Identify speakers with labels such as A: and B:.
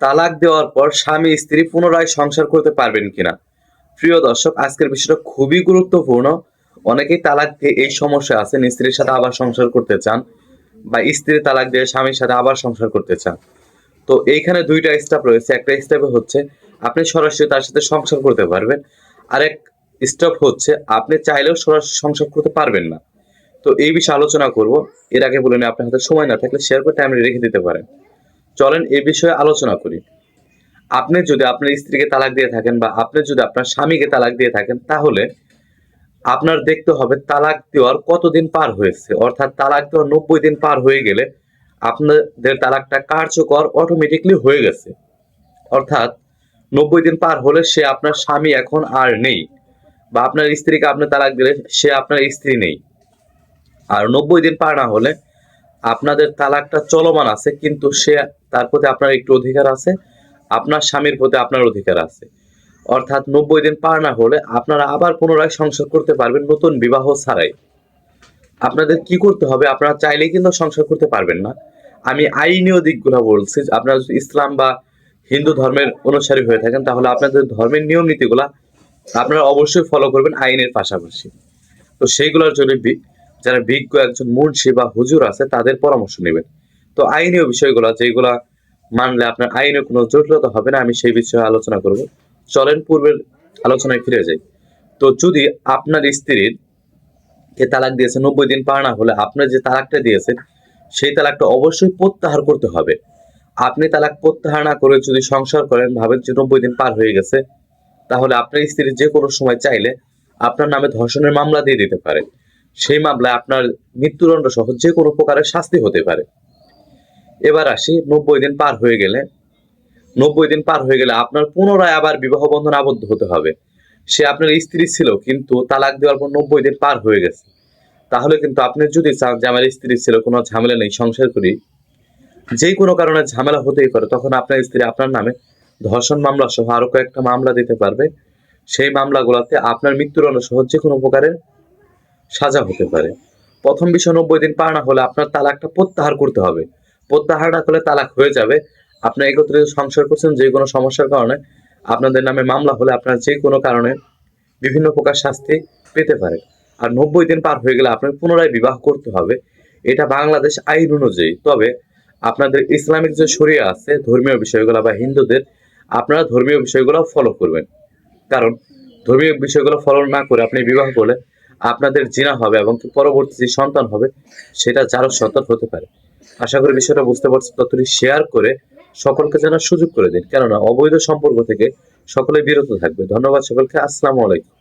A: তালাক দেওয়ার পর স্বামী স্ত্রী পুনরায় সংসার করতে পারবেন কিনা? প্রিয় দর্শক, আজকের বিষয়টা খুবই গুরুত্বপূর্ণ। অনেকেই তালাক দিয়ে এই সমস্যা আছে স্ত্রীর সাথে আবার সংসার করতে চান বা স্ত্রী তালাক দিয়ে স্বামীর সাথে আবার সংসার করতে চান। তো এইখানে দুইটা স্টেপ রয়েছে। একটা স্টেপে হচ্ছে আপনি সরাসরি তার সাথে সংসার করতে পারবেন। আরেক স্টেপ হচ্ছে আপনি চাইলেও সরাসরি সংসার করতে পারবেন না। তো এই বিষয়ে আলোচনা করব। এর আগে বলে আপনার হাতে সময় না থাকলে শেয়ার করে টাইম রেখে দিতে পারেন। চলেন এ বিষয়ে আলোচনা করি। আপনি যদি আপনার স্ত্রীকে তালাক দিয়ে থাকেন বা আপনি যদি আপনার স্বামীকে তালাক দিয়ে থাকেন, তাহলে আপনার দেখতে হবে তালাক দেওয়ার কতদিন পার হয়েছে? অর্থাৎ তালাক দেওয়ার নব্বই দিন পার হয়ে গেলে আপনাদের তালাকটা কার্যকর অটোমেটিকলি হয়ে গেছে। অর্থাৎ নব্বই দিন পার হলে সে আপনার স্বামী এখন আর নেই বা আপনার স্ত্রীকে আপনি তালাক দিলে সে আপনার স্ত্রী নেই। আর নব্বই দিন পার না হলে আপনাদের তালাকটা চলমান আছে, কিন্তু সে তার প্রতি আপনার একটু অধিকার আছে, আপনার স্বামীর প্রতি আপনার অধিকার আছে। অর্থাৎ নব্বই দিন পার না হলে আপনারা আবার পুনরায় সংসার করতে পারবেন নতুন বিবাহ ছাড়াই। আপনাদের কি করতে হবে? আপনারা চাইলে কিন্তু সংসার করতে পারবেন না। আমি আইনীয় দিকগুলো বলছি, আপনারা যদি ইসলাম বা হিন্দু ধর্মের অনুসারী হয়ে থাকেন, তাহলে আপনাদের ধর্মের নিয়ম নীতিগুলা আপনারা অবশ্যই ফলো করবেন আইনের পাশাপাশি। তো সেইগুলোর জন্য যারা বিজ্ঞ একজন মুন্সি বা হুজুর আছে, তাদের পরামর্শ নেবেন। তো আইনীয় বিষয়গুলো যেগুলা মানলে আপনার আইনে কোনো জটিলতা হবে না, আমি সেই বিষয়ে আলোচনা করব। চলেন পূর্বের আলোচনায় ফিরে যাই। তো যদি আপনার স্ত্রীর কে তালাক দিয়েছে, নব্বই দিন পার না হলে আপনার যে তালাকটা দিয়েছেন সেই তালাকটা অবশ্যই প্রত্যাহার করতে হবে। আপনি তালাক প্রত্যাহার না করে যদি সংসার করেন, ভাবেন যে নব্বই দিন পার হয়ে গেছে, তাহলে আপনার স্ত্রী যে কোনো সময় চাইলে আপনার নামে ধর্ষণের মামলা দিয়ে দিতে পারে। সেই মামলায় আপনার মৃত্যুদণ্ড সহ যে কোনো প্রকারের শাস্তি হতে পারে। এবার আসি, নব্বই দিন পার হয়ে গেলে। নব্বই দিন পার হয়ে গেলে আপনার পুনরায় আবার বিবাহ বন্ধনে আবদ্ধ হতে হবে। সে আপনার স্ত্রী ছিল, কিন্তু তালাক দেওয়ার পর নব্বই দিন পার হয়ে গেছে। তাহলে কিন্তু আপনি যদি চান যে আমার স্ত্রী ছিল, কোনো ঝামেলা নেই, সংসার করি, যে কোনো কারণে ঝামেলা হতেই পারে, তখন আপনার স্ত্রী আপনার নামে ধর্ষণ মামলা সহ আরও কয়েকটা মামলা দিতে পারবে। সেই মামলাগুলোতে আপনার মৃত্যুদণ্ড সহ যে কোনো প্রকারের সাজা হতে পারে। প্রথম বিষয়, নব্বই দিন পার না হলে আপনার তালাকটা প্রত্যাহার করতে হবে। প্রত্যাহার না করলে তালাক হয়ে যাবে। আপনি একত্রিত সংসার করছেন যে কোনো সমস্যার কারণে। আপনাদের নামে মামলা হলে আপনার যে কোনো কারণে বিভিন্ন প্রকার শাস্তি পেতে পারে। আর নব্বই দিন পার হয়ে গেলে আপনার পুনরায় বিবাহ করতে হবে। এটা বাংলাদেশ আইন অনুযায়ী। তবে আপনাদের ইসলামিক যে শরিয়া আছে, ধর্মীয় বিষয়গুলো বা হিন্দুদের, আপনারা ধর্মীয় বিষয়গুলো ফলো করবেন। কারণ ধর্মীয় বিষয়গুলো ফলো না করে আপনি বিবাহ করলে আপনাদের জিনা হবে এবং পরবর্তী যে সন্তান হবে, সেটা যারও সন্তান হতে পারে। আশা করি বিষয়টা বুঝতে পারছি ততটি শেয়ার করে সকলকে জানার সুযোগ করে দিন। কেননা অবৈধ সম্পর্ক থেকে সকলে বিরত থাকবে। ধন্যবাদ সকলকে, আসসালামু আলাইকুম।